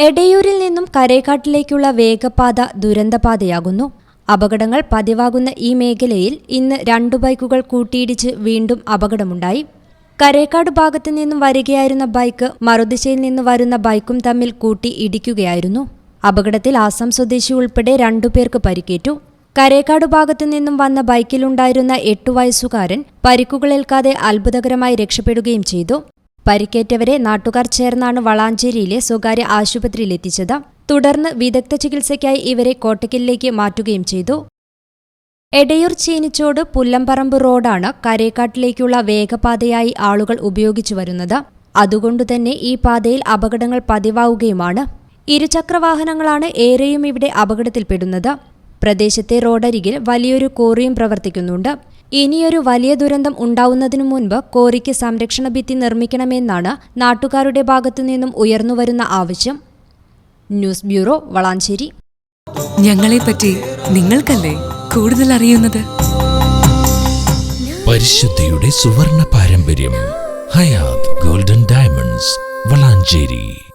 എടയൂരിൽ നിന്നും കരേക്കാട്ടിലേക്കുള്ള വേഗപാത ദുരന്തപാതയാകുന്നു. അപകടങ്ങൾ പതിവാകുന്ന ഈ മേഖലയിൽ ഇന്ന് രണ്ടു ബൈക്കുകൾ കൂട്ടിയിടിച്ച് വീണ്ടും അപകടമുണ്ടായി. കരേക്കാട് ഭാഗത്തു നിന്നും വരികയായിരുന്ന ബൈക്ക് മറുദിശയിൽ നിന്ന് വരുന്ന ബൈക്കും തമ്മിൽ കൂട്ടി ഇടിക്കുകയായിരുന്നു. അപകടത്തിൽ ആസാം സ്വദേശി ഉൾപ്പെടെ രണ്ടുപേർക്ക് പരിക്കേറ്റു. കരേക്കാട് ഭാഗത്തു നിന്നും വന്ന ബൈക്കിലുണ്ടായിരുന്ന എട്ടു വയസ്സുകാരൻ പരിക്കുകളേൽക്കാതെ അത്ഭുതകരമായി രക്ഷപ്പെടുകയും ചെയ്തു. പരിക്കേറ്റവരെ നാട്ടുകാർ ചേർന്നാണ് വളാഞ്ചേരിയിലെ സ്വകാര്യ ആശുപത്രിയിലെത്തിച്ചത് തുടർന്ന് വിദഗ്ധ ചികിത്സയ്ക്കായി ഇവരെ കോട്ടക്കലിലേക്ക് മാറ്റുകയും ചെയ്തു. എടയൂർ ചീനിച്ചോട് പുല്ലമ്പറമ്പ് റോഡാണ് കരേക്കാട്ടിലേക്കുള്ള വേഗപാതയായി ആളുകൾ ഉപയോഗിച്ചു വരുന്നത്. അതുകൊണ്ടുതന്നെ ഈ പാതയിൽ അപകടങ്ങൾ പതിവാവുകയുമാണ്. ഇരുചക്രവാഹനങ്ങളാണ് ഏറെയും ഇവിടെ അപകടത്തിൽപ്പെടുന്നത്. പ്രദേശത്തെ റോഡരികിൽ വലിയൊരു കോറിയും പ്രവർത്തിക്കുന്നുണ്ട്. ഇനിയൊരു വലിയ ദുരന്തം ഉണ്ടാവുന്നതിനു മുൻപ് കോറിക്ക് സംരക്ഷണ ഭിത്തി നിർമ്മിക്കണമെന്നാണ് നാട്ടുകാരുടെ ഭാഗത്തുനിന്നും ഉയർന്നുവരുന്ന ആവശ്യം. News bureau Valanchery. ഞങ്ങളെപ്പറ്റി നിങ്ങൾക്കല്ലേ കൂടുതൽ അറിയുന്നത്? പരിശുദ്ധിയുടെ സുവർണ പാരമ്പര്യം ഹയാത് ഗോൾഡൻ ഡയമണ്ട്സ് വളാഞ്ചേരി.